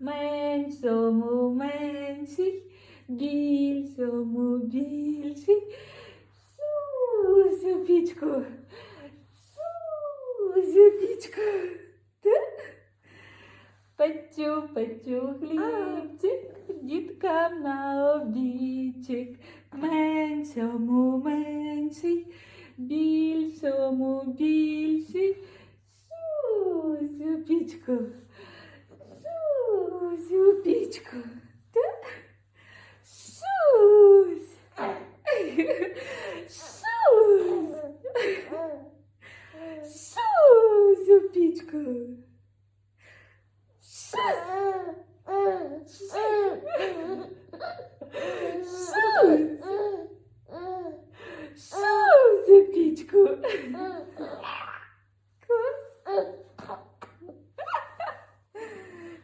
Меншому менший, більшому більший. Сусю пічку. Сусю пічку. Печу, печу хлібчик, діткам на обідчик. Меншому менший, більшому більший. Сусю пічку. Зю, пічку. Зю, пічку.